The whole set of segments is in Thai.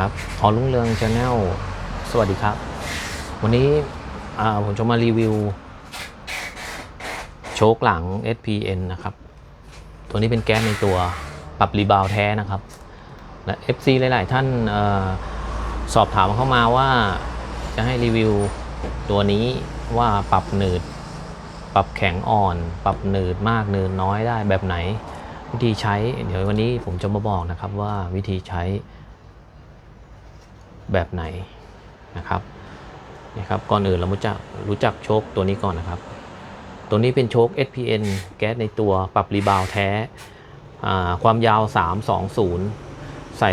ครับพอรุ่งเรืองชาแนลสวัสดีครับ วันนี้ผมจะมารีวิว โชคหลัง SPN นะครับ ตัวนี้เป็นแก๊สในตัวปรับรีบาวแท้นะครับ และ FC หลาย ๆ ท่านออสอบถามเข้ามาว่าจะให้รีวิวตัวนี้ว่าปรับหนืด ปรับแข็งอ่อน ปรับหนืดมากหนืดน้อยได้แบบไหน วิธีใช้ เดี๋ยววันนี้ผมจะมาบอกนะครับว่าวิธีใช้ แบบไหนนะครับนี่ครับ ก่อนอื่นเรารู้จักรู้จักโชคตัวนี้ก่อนนะครับ ตัวนี้เป็นโชค SPN แก๊สในตัวปรับรีบาวแท้ ความยาว 320 ใส่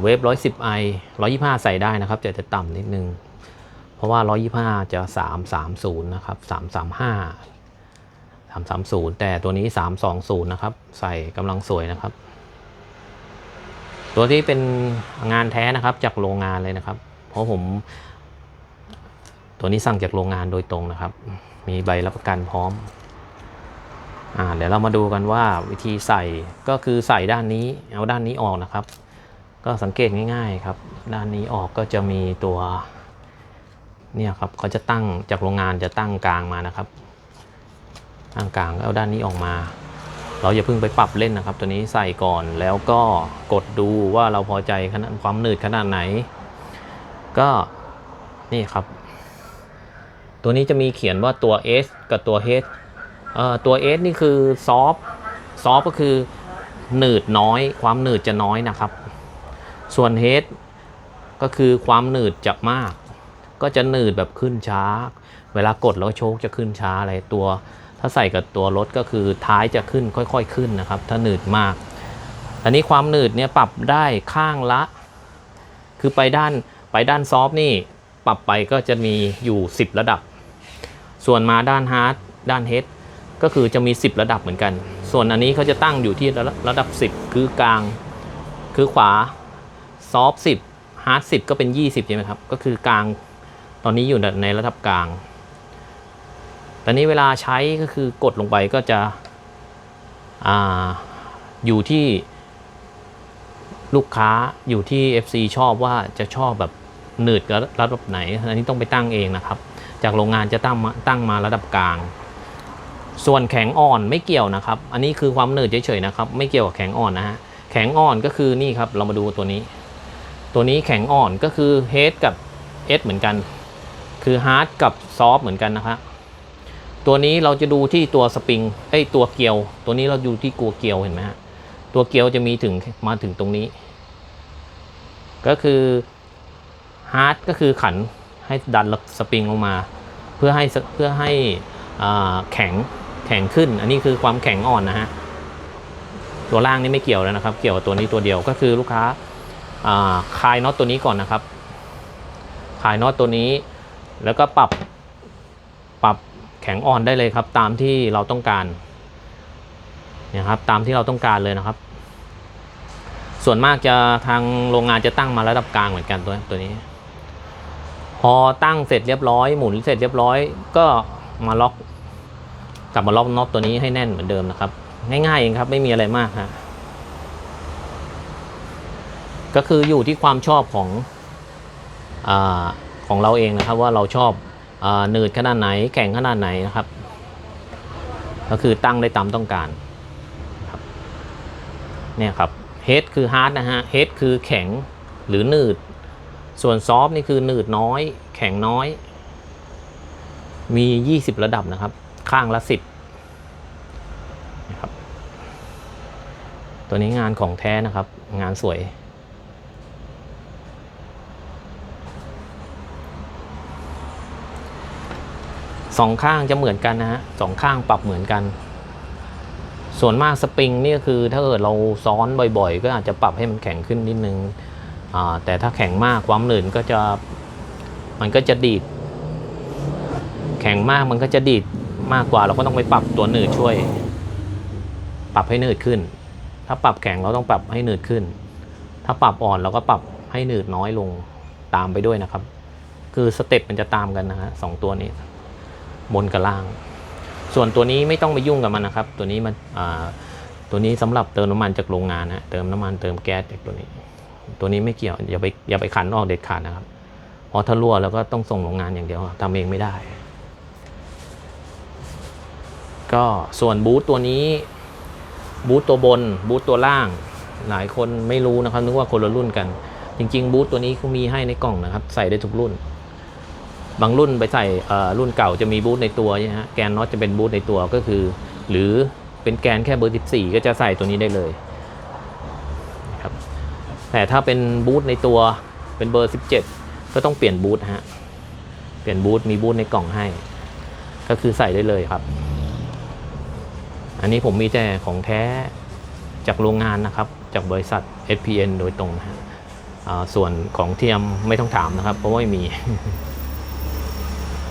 เวฟ110ไอ125 ใส่ได้นะครับจะจะต่ำนิดนึง เพราะว่า 125 จะ 330 นะครับ 335 330 แต่ตัวนี้ 320 นะครับ ใส่กำลังสวยนะครับ ตัวที่เป็นงานแท้นะครับจากโรงงานเลยนะครับ เพราะผม ตัวนี้สั่งจากโรงงานโดยตรงนะครับ มีใบรับประกันพร้อมอ่าเดี๋ยวเรามาดูกันว่าวิธีใส่ก็คือใส่ด้านนี้เอาด้านนี้ออกนะครับ ก็สังเกตง่ายๆครับ ด้านนี้ออกก็จะมีตัวเนี่ยครับเขาจะตั้งจากโรงงานจะตั้งกลางมานะครับตั้งกลางก็เอาด้านนี้ออกมา เราอย่าเพิ่งไปปรับเล่นนะครับ ตัวนี้ใส่ก่อนแล้วก็กดดูว่าเราพอใจขนาดความหนืดขนาดไหน ก็นี่ครับ ตัวนี้จะมีเขียนว่าตัว S กับตัว H เอ่อตัว S นี่คือซอฟซอฟก็คือหนืดน้อย ความหนืดจะน้อยนะครับ ส่วน H ก็คือความหนืดจะมาก ก็จะหนืดแบบขึ้นช้า เวลากดแล้วโชคจะขึ้นช้าอะไรตัวาใส่กับตัวรถก็คือท้ายจะขึ้นค่อยๆขึ้นนะครับ ถ้าหนืดมาก อันนี้ความหนืดเนี่ยปรับได้ข้างละ คือไปด้านไปด้านซอฟนี่ปรับไปก็จะมีอยู่ 10 ระดับ ส่วนมาด้านฮาร์ดด้านเฮดก็คือจะมี 10 ระดับเหมือนกัน ส่วนอันนี้เขาจะตั้งอยู่ที่ระระดับ 10 คือกลาง คือขวาซอฟต์10ฮาร์ด10ก็เป็น 20ใช่ไหมครับ ก็คือกลาง ตอนนี้อยู่ในระดับกลาง ตอนนี้เวลาใช้ก็คือกดลงไปก็จะออยู่ที่ลูกค้าอยู่ที่ FC ชอบว่าจะชอบแบบหนืดกับระดับไหน อันนี้ต้องไปตั้งเองนะครับ จากโรงงานจะตั้งมาตั้งมาระดับกลาง ส่วนแข็งอ่อนไม่เกี่ยวนะครับ อันนี้คือความหนืดเฉยๆนะครับ ไม่เกี่ยวกับแข็งอ่อนนะฮะ แข็งอ่อนก็คือนี่ครับ เรามาดูตัวนี้ ตัวนี้แข็งอ่อนก็คือ H กับ S เหมือนกัน คือ Hard กับ Soft เหมือนกันนะครับ ตัวนี้เราจะดูที่ตัวสปริงไอ้ตัวเกลียว ตัวนี้เราดูที่กัวเกลียวเห็นไหมฮะตัวเกลียวจะมีถึงมาถึงตรงนี้ ก็คือฮาร์ดก็คือขันให้ดันสปริงลงมา เพื่อให้เพื่อให้อ่าแข็งแข็งขึ้น อันนี้คือความแข็งอ่อนนะฮะตัวล่างนี่ไม่เกี่ยวแล้วนะครับ เกี่ยวกับตัวนี้ตัวเดียวก็คือลูกค้าอ่าคลายน็อตตัวนี้ก่อนนะครับ คลายน็อตตัวนี้ แล้วก็ปรับ ข็งอ่อนได้เลยครับ ตามที่เราต้องการเนี่ยครับตามที่เราต้องการเลยนะครับ ส่วนมากจะทางโรงงานจะตั้งมาระดับกลางเหมือนกันตัวตัวนี้ พอตั้งเสร็จเรียบร้อยหมุนเสร็จเรียบร้อย ก็มาล็อก กลับมาล็อกน็อตตัวนี้ให้แน่นเหมือนเดิมนะครับ ง่ายๆเองครับไม่มีอะไรมากฮะก็คืออยู่ที่ความชอบของอของเราเองนะครับว่าเราชอบ หนืดขนาดไหนแข็งขนาดไหนนะครับ ก็คือตั้งได้ตามต้องการครับเนี่ยครับเฮดคือฮาร์ดนะฮะเฮดคือแข็งหรือหนืด ส่วนซอฟนี่คือหนืดน้อย แข็งน้อย มี 20 ระดับนะครับ ข้างละ 10นะครับตัวนี้งานของแท้นะครับ งานสวย สองข้างจะเหมือนกันนะฮะสองข้างปรับเหมือนกัน ส่วนมากสปริงนี่ก็คือถ้าเกิดเราซ้อนบ่อยๆ ก็อาจจะปรับให้มันแข็งขึ้นนิดนึงอ่าแต่ถ้าแข็งมากความหนืดก็จะมันก็จะดีด แข็งมากมันก็จะดีดมากกว่าเราก็ต้องไปปรับตัวหนืดช่วย ปรับให้หนืดขึ้น ถ้าปรับแข็งเราต้องปรับให้หนืดขึ้น ถ้าปรับอ่อนเราก็ปรับให้หนืดน้อยลงตามไปด้วยนะครับ คือสเต็ปมันจะตามกันนะฮะสองตัวนี้ บนกับล่าง ส่วนตัวนี้ไม่ต้องไปยุ่งกับมันนะครับ ตัวนี้มันตัวนี้สำหรับเติมน้ำมันจากโรงงานนะเติมน้ำมันเติมแก๊สจากตัวนี้ ตัวนี้ไม่เกี่ยวอย่าไปอย่าไปขันออกเด็ดขาดนะครับเพราะถ้ารั่วแล้วก็ต้องส่งโรงงานอย่างเดียวทำเองไม่ได้ ก็ส่วนบูธตัวนี้บูธตัวบนบูธตัวล่าง หลายคนไม่รู้นะครับนึกว่าคนละรุ่นกัน จริง ๆ บูธตัวนี้เขามีให้ในกล่องนะครับ ใส่ได้ทุกรุ่น บางรุ่นไปใส่รุ่นเก่าจะมีบูธในตัวใช่ไหมฮะแกนน็อตจะเป็นบูธในตัวก็คือ หรือเป็นแกนแค่เบอร์ 14 ก็จะใส่ตัวนี้ได้เลยครับแต่ถ้าเป็นบูธในตัวเป็นเบอร์ 17 ก็ต้องเปลี่ยนบูธฮะเปลี่ยนบูธมีบูธในกล่องให้ ก็คือใส่ได้เลยครับ อันนี้ผมมีแต่ของแท้จากโรงงานนะครับ จากบริษัท SPN โดยตรงนะฮะส่วนของเทียมไม่ต้องถามนะครับ เพราะว่าไม่มี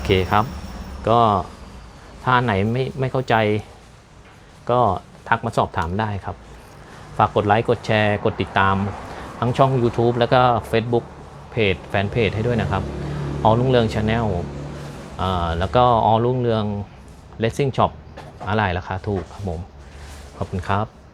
เคครับ ก็ถ้าไหนไม่ไม่เข้าใจ ก็ทักมาสอบถามได้ครับ ฝากกดไลค์กดแชร์ กดติดตาม ทั้งช่อง YouTube แล้วก็ Facebook เพจแฟนเพจให้ด้วยนะครับออรุ่งเรืองชาแนลแล้วก็ออรุ่งเรืองเลสซิ่งช็อปอะไรราคาถูกครับผม ขอบคุณครับ